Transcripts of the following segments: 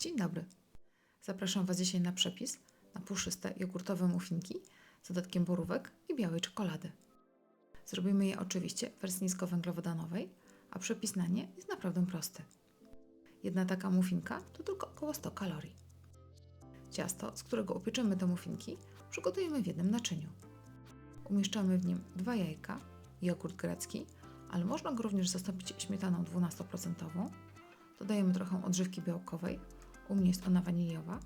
Dzień dobry. Zapraszam Was dzisiaj na przepis na puszyste jogurtowe muffinki z dodatkiem borówek i białej czekolady. Zrobimy je oczywiście w wersji niskowęglowodanowej, a przepis na nie jest naprawdę prosty. Jedna taka muffinka to tylko około 100 kalorii. Ciasto, z którego upieczemy te muffinki, przygotujemy w jednym naczyniu. Umieszczamy w nim dwa jajka, jogurt grecki, ale można go również zastąpić śmietaną 12%. Dodajemy trochę odżywki białkowej, u mnie jest ona waniliowa,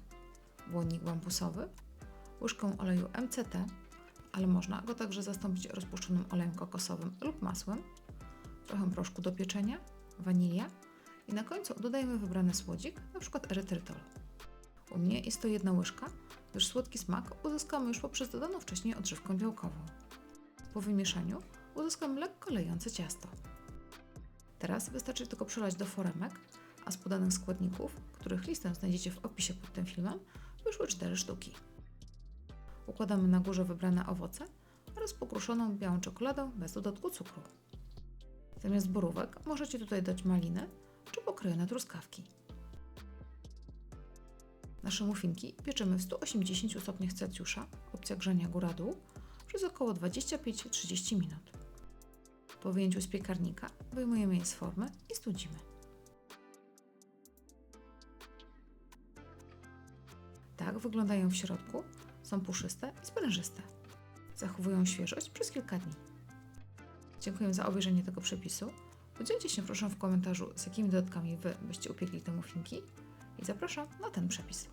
błonnik bambusowy, łyżkę oleju MCT, ale można go także zastąpić rozpuszczonym olejem kokosowym lub masłem, trochę proszku do pieczenia, wanilia i na końcu dodajemy wybrany słodzik, np. erytrytol. U mnie jest to jedna łyżka, gdyż słodki smak uzyskamy już poprzez dodaną wcześniej odżywkę białkową. Po wymieszaniu uzyskamy lekko lejące ciasto. Teraz wystarczy tylko przelać do foremek, a z podanych składników, których listę znajdziecie w opisie pod tym filmem, wyszły 4 sztuki. Układamy na górze wybrane owoce oraz pokruszoną białą czekoladę bez dodatku cukru. Zamiast borówek możecie tutaj dać maliny czy pokrojone truskawki. Nasze muffinki pieczemy w 180 stopniach Celsjusza, opcja grzania góra-dół, przez około 25-30 minut. Po wyjęciu z piekarnika wyjmujemy je z formy i studzimy. Tak wyglądają w środku, są puszyste i sprężyste. Zachowują świeżość przez kilka dni. Dziękuję za obejrzenie tego przepisu. Podzielcie się proszę w komentarzu, z jakimi dodatkami Wy byście upiekli te muffinki i zapraszam na ten przepis.